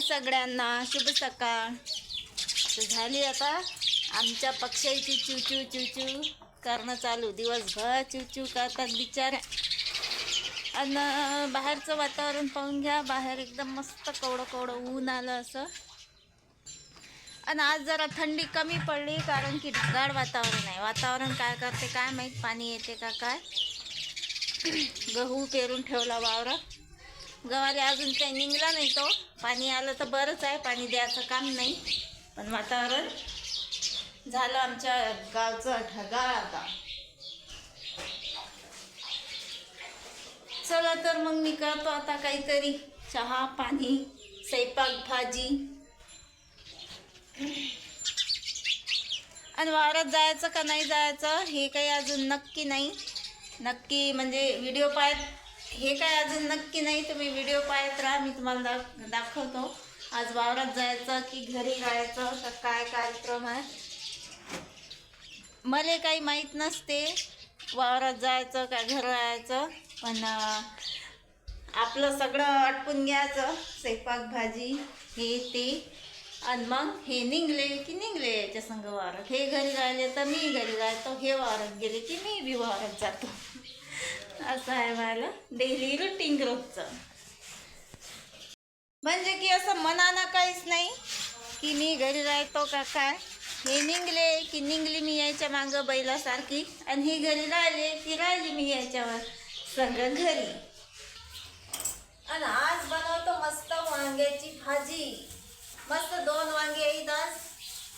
हाय सगळ्यांना शुभ सकाळ. तर झाली आता आमच्या पक्ष्याची चिवचू चिवचू करणं चालू. दिवसभर चिवचू करतात बिचाऱ्या. आणि बाहेरचं वातावरण पाहून घ्या बाहेर एकदम मस्त कवडं कवडं ऊन आलं असं. आणि आज जरा थंडी कमी पडली कारण की ढगाळ वातावरण आहे. वातावरण काय करते काय माहीत? पाणी येते का काय? गहू पेरून ठेवला वावरात. गव्हाले अजून काही निघला नाही तो. पाणी आलं तर बरंच आहे पाणी द्यायचं काम नाही. पण वातावरण झालं आमच्या गावचं ढगाळ आता. चला तर मग मी करतो आता काहीतरी चहा पाणी स्वयंपाक भाजी. आणि वावरात जायचं का नाही जायचं हे काही अजून नक्की नाही. नक्की म्हणजे व्हिडिओ पाहत हे काय अजून नक्की नाही तुम्ही व्हिडिओ पाहत राहा मी तुम्हाला दाख दाखवतो. आज वावरात जायचं की घरी राहायचं तर काय कार्यक्रम आहे? मला काही माहीत नसते वावरात जायचं का घर राहायचं पण आपलं सगळं आटपून घ्यायचं स्वयंपाक भाजी हे ते. आणि मग हे निघले की निघले याच्या संग वावरात. हे घरी राहिले तर मी घरी राहतो हे वावरात गेले की मी बी वावरात जातो. असं आहे मला. डेली रुटीन रोजचं. म्हणजे की असं मनानं काहीच नाही की मी घरी राहतो का काय. हे निघले की निघली मी यायच्या मागं बैलासारखी आणि ही घरी राहिले की राहिली मी यायच्यावर सगळं घरी. आणि आज बनवतो मस्त वांग्याची भाजी. मस्त दोन वांगे आहेत आज.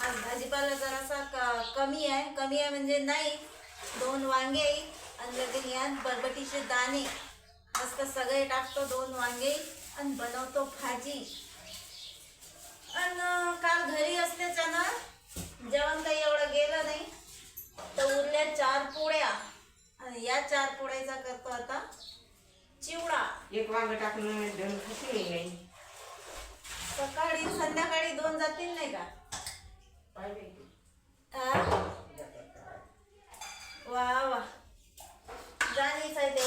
आज भाजीपाला जरासा कमी आहे. कमी आहे म्हणजे नाही. दोन वांगे आणि लगेच यात बरबटीचे दाणे मस्त सगळे टाकतो दोन वांगे आणि बनवतो भाजी। आणि काल घरी असल्याच्यानं जेवण काही एवढं गेलं नाही तर उरल्या चार पोळ्या आणि या चार पोळ्याचा करतो आता चिवडा. एक वांग टाकून नाही सकाळी संध्याकाळी दोन जातील नाही का पाहिजे आ? वा वा जाणीच आहे ते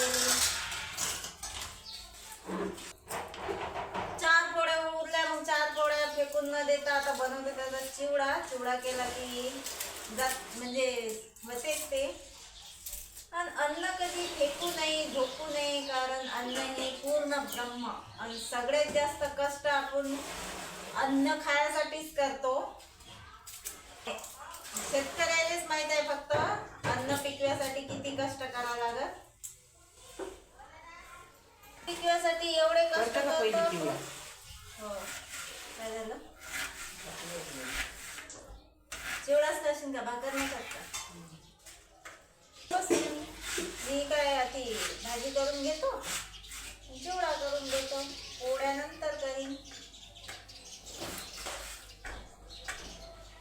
चार पोळ्या उरल्या मग चार पोळ्या फेकून न देता आता बनवते त्याचा चिवडा चिवडा केला की जात म्हणजे होतेच ते आणि अन्न कधी फेकू नये झोपू नये कारण अन्न हे ब्रह्म आणि सगळ्यात जास्त कष्ट आपण अन्न खाण्यासाठीच करतो. शेतकऱ्यालाच माहीत आहे फक्त अन्न पिकव्यासाठी किती कष्ट करावं लागत पिकव्यासाठी एवढे कष्ट करता? हो. काय झालं? चिवडाच करशील का? भाकर नाही करत मी काय आधी भाजी करून घेतो. चिवडा करून देतो पोळ्यानंतर करीन.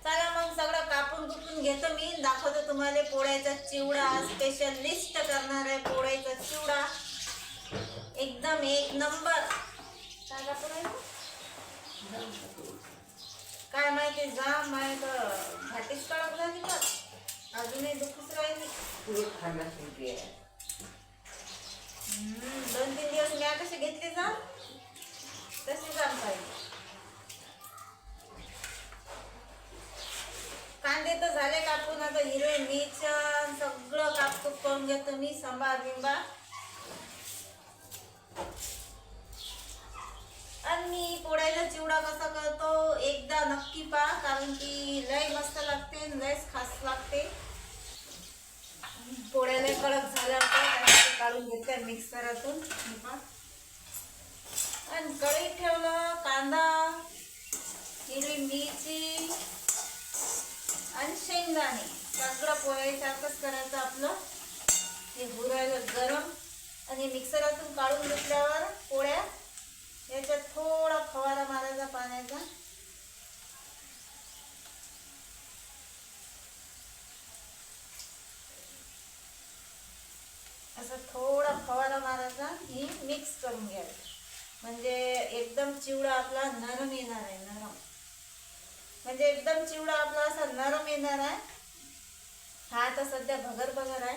चला मग सगळं कापून कुपून घेतो मी. दाखवतो तुम्हाला पोळ्याचा चिवडा. स्पेशल लिस्ट करणार आहे पोळ्याचा चिवडा. एकदम एक नंबर. काय कापून काय माहिती जा माहीत घाटीच कडक झाली अजूनही दुखच राहिली पुरत खाणार शेवटी आहे. हम्म, दोन तीन दिवस मी कसे घेतले जा तसे जा पाहिजे. कांदे तर झाले कापून आता हिरवे मिरच सगळं कापकूप करून घेतो मी सांबार बिंबार आणि मी पोळ्याचा चिवडा कसा करतो एकदा नक्की पा कारण की लय मस्त लागते लयच खास लागते. पोळ्याला कडक झाल्या होत्या ते काढून घेतल्या मिक्सरातून. आणि कढईत ठेवलं कांदा हिरवी मिरची आणि शेंगदाणे. सगळं पोळ्यासारखंच करायचं आपलं. हे बुरायला गरम. आणि मिक्सरातून काढून घेतल्यावर पोळ्या याच्यात थोडा फवारा मारायचा पाण्याचा. असं थोडा फवारा मारायचा ही मिक्स करून घ्यायचं. म्हणजे एकदम चिवडा आपला नरम येणार आहे नरम. म्हणजे एकदम चिवडा आपला असा नरम येणार आहे. हा आता सध्या भगर भगर आहे.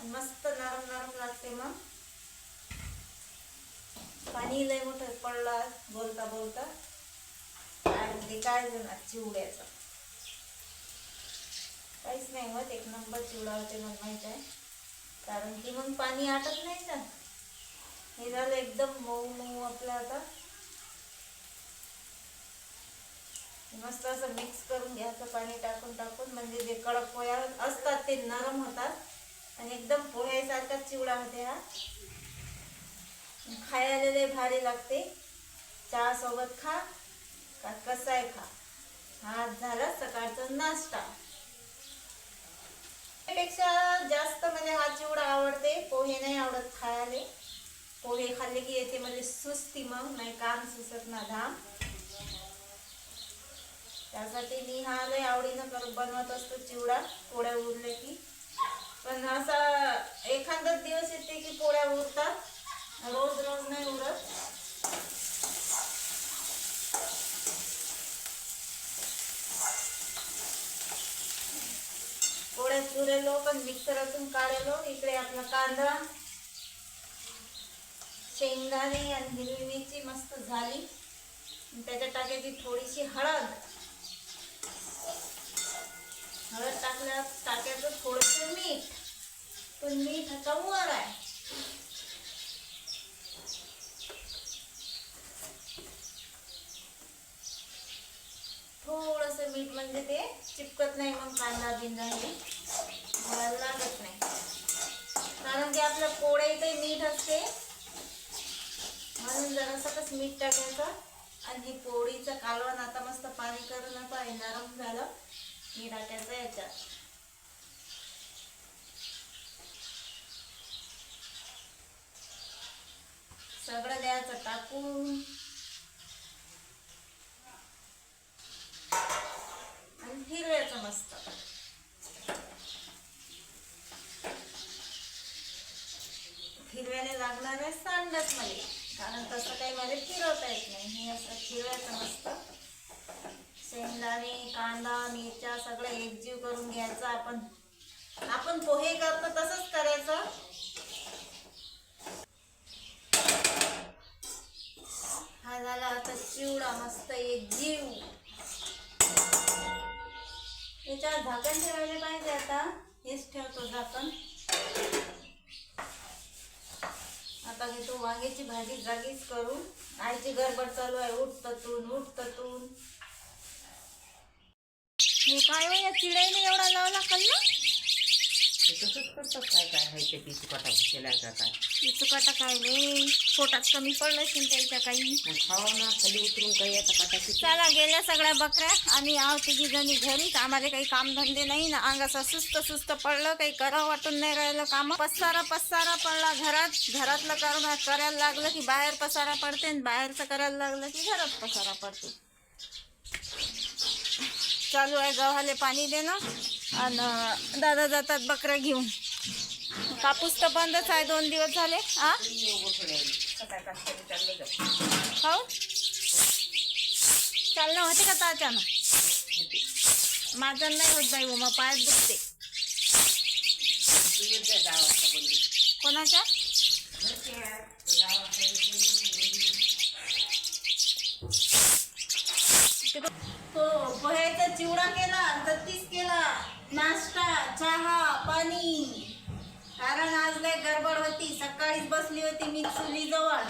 आणि मस्त नरम नरम लागते मग. पाणी लय मोठं पडला बोलता बोलता. आणि काय म्हणजे जण चिवड्याचं? काहीच नाही होत एक नंबर चिवडा होते मला माहीत आहे. कारण की मग पाणी आटत नाही तर हे झालं एकदम मऊ मऊ आपलं आता. मस्त असं मिक्स करून घ्यायचं पाणी टाकून टाकून. म्हणजे जे कडक पोया असतात ते नरम होतात. आणि एकदम पोह्यासारखा चिवडा होते हा. खायला लय भारी लागते. चहा सोबत खा का कसाय खा. हा झाला सकाळचा नाश्ता. पेक्षा जास्त म्हणजे हा चिवडा आवडते. पोहे नाही आवडत खायला. पोहे खाल्ले की येते म्हणजे सुस्ती मग नाही काम सुसत ना धाम. त्यासाठी मी हा लय आवडीनं बनवत असतो चिवडा पोळ्या उरले की. पण असा एखादा दिवस येते की पोळ्या उरतात. रोज रोज नाही उरत. पोळ्या चुरेलो पण मिक्सरातून काढलो. इकडे आपला कांदा शेंगदाणे आणि हिरवी मिरची मस्त झाली. त्याच्यात टाकायची थोडीशी हळद. हळद टाकल्या टाकायचं थोडंसं मीठ. पण मीठ आता वर आहे. थोडस मीठ म्हणजे ते चिपकत नाही मग कांदा बिंदा हे. घालायला लागत नाही. कारण की आपल्या इथे मीठ असते. म्हणून जरासं मीठ टाकायचं. आणि ही पोळीचं कालवण आता मस्त पाणी करून आता हे नरम झालं. मी टाकायचं याच्यात. सगळं द्यायचं टाकून आणि फिरवायचं मस्त फिरवायला लागणार आहे सांडच मध्ये कारण तसं काही मला फिरवता येत नाही. हे असं फिरवायचं मस्त. शेंगदाणे कांदा मिरच्या सगळं एकजीव करून घ्यायचं आपण. आपण पोहे करतो तसंच करायचं. हा झाला आता चिवडा मस्त एकजीव. त्याच्यावर झाकण ठेवायला पाहिजे आता. हेच ठेवतो झाकण. आता घेतो वांग्याची भाजी जागीच करून आईची गडबड चालू आहे उठ तून उठ तून हे काय हो या चिडाईने एवढा लावला कल्ला ते तसंच करतात काय काय आहे ते पिची कटा केलाय का काय? काटा काय रे पोटात कमी पडलं असेल त्याच्या काही. मग खावा ना खाली उतरून काही आता कटाची चला गेल्या सगळ्या बकऱ्या आम्ही आहोत तिघी जणी घरीच आम्हाला काही कामधंदे नाही ना. अंगाचा सुस्त सुस्त पडलं काही करावं वाटून नाही राहिलं काम. पसारा पसारा पडला घरात. घरातलं करणं करायला लागलं की बाहेर पसारा पडते आणि बाहेरचं करायला लागलं की घरात पसारा पडते. चालू आहे गव्हाले पाणी देणं. आणि दादा जातात बकऱ्या घेऊन. कापूस तर बंदच आहे दोन दिवस झाले. हा हो? चालणं होते का ताच्यानं माझं नाही होत बाई मग पायात दुखते. कोणाच्या? हो तो पोह्याचा चिवडा केला तत्तीस केला. नाश्ता चहा पाणी कारण आज लय गडबड होती. सकाळीच बसली होती मी चुलीजवळ.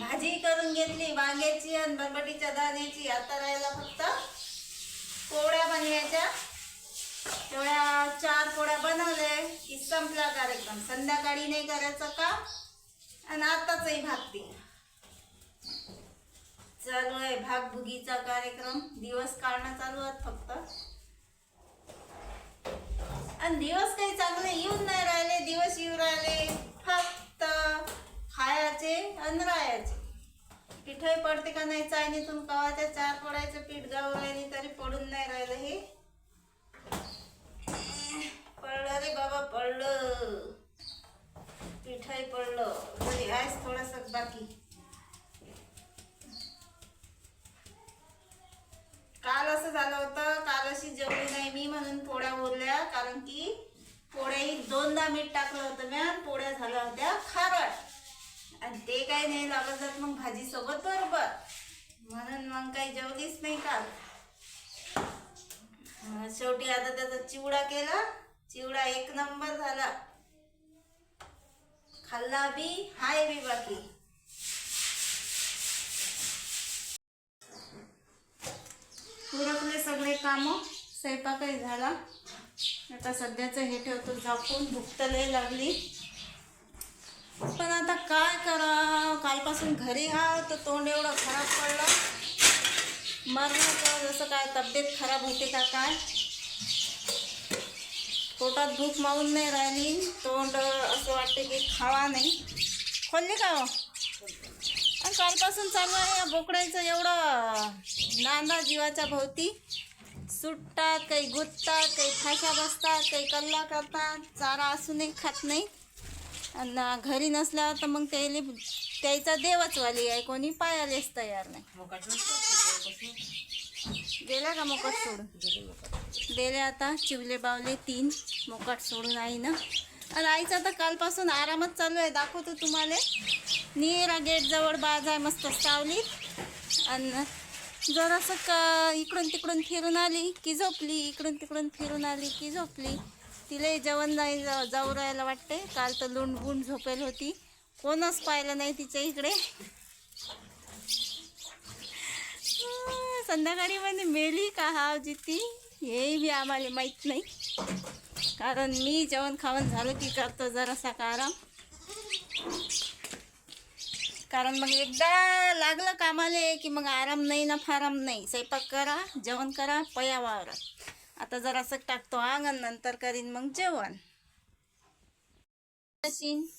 भाजी करून घेतली वांग्याची आणि बरबटीच्या दाण्याची. आता राहिला फक्त पोळ्या बनवायच्या. तेवढ्या चार पोळ्या बनवल्या की संपला कार्यक्रम. संध्याकाळी नाही करायचं का? आणि आताचही भागते चालू आहे भागभुगीचा कार्यक्रम. दिवस काढणं चालू आहेत फक्त. आणि दिवस काही चांगले येऊन नाही राहिले दिवस येऊ राहिले. फक्त खायचे आणि राहायचे पिठही पडते का नाही चायनीतून कवाच्या चार पडायचं पीठ गाव राहिली तरी पडून नाही राहिलं हे. पडलं रे बाबा पडलं. पिठही पडलं. तरी आहेच थोडंसं बाकी काल असं झालं होतं काल अशी जेवली नाही मी म्हणून पोळ्या उरल्या कारण की पोळ्याही दोनदा मीठ टाकलं होतं मी आणि पोळ्या झाल्या होत्या खारट. आणि ते काही नाही लागत जात मग भाजी सोबत बरोबर. म्हणून मग काही जेवलीच नाही का शेवटी आता त्याचा चिवडा केला चिवडा एक नंबर झाला. खाल्ला बी हाय बी बाकी. उरकले सगळे कामं स्वयंपाकही झाला. आता सध्याचं हे ठेवतो झाकून भूक लय लागली. पण आता काय करा कालपासून घरी हा तर तोंड एवढं खराब पडलं. मरण्याचं जसं काय तब्येत खराब होते का काय? पोटात भूक मावून नाही राहिली तोंड असं वाटते की खावा नाही. खोलली का हो? कालपासून चालू आहे या बोकड्याचं एवढं नांदा जीवाच्या भोवती. सुटतात काही गुंततात काही फाशा बसतात काही कल्ला करतात. चारा असूनही खात नाही. आणि घरी नसल्यावर तर मग त्याला त्याचा देवच वाली आहे. कोणी पायालेच तयार नाही? गेला का मोकाट सोडून. गेले आता चिवले बावले तीन. मोकाट सोडून आई ना आणि आईचा तर कालपासून आरामच चालू आहे. दाखवतो तुम्हाला. निरा गेटजवळ बाज आहे मस्त सावलीत. आणि जरासं का इकडून तिकडून फिरून आली की झोपली इकडून तिकडून फिरून आली की झोपली. तिलाही जेवण नाही जा- जाऊ राहायला वाटते काल तर लुंड बुंड झोपेल होती. कोणच पाहिलं नाही तिच्या इकडे. संध्याकाळी म्हणजे मेली का हाव जिती? हे बी आम्हाला माहीत नाही. कारण मी जेवण खावण झालं की करतो जरासा का आराम. कारण मग एकदा लागलं कामाले की मग आराम नाही ना फाराम नाही. स्वयंपाक करा जेवण करा पया वावरात आता जरासं टाकतो अंगण नंतर करीन मग जेवण.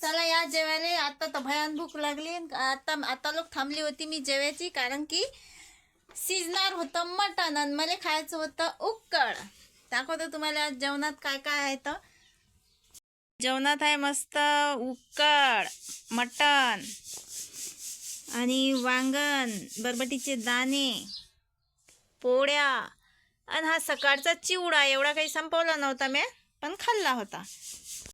चला या जेवायला. आता तर भयान भूक लागली. आता आता लोक थांबली होती मी जेवायची कारण की शिजणार होतं मटण आणि मला खायचं होतं उक्कळ दाखवतो तुम्हाला आज जेवणात काय काय आहे तर. जेवणात आहे मस्त उक्कड मटण. आणि वांगण बरबटीचे दाणे पोळ्या आणि हा सकाळचा चिवडा एवढा काही संपवला नव्हता मी पण खाल्ला होता.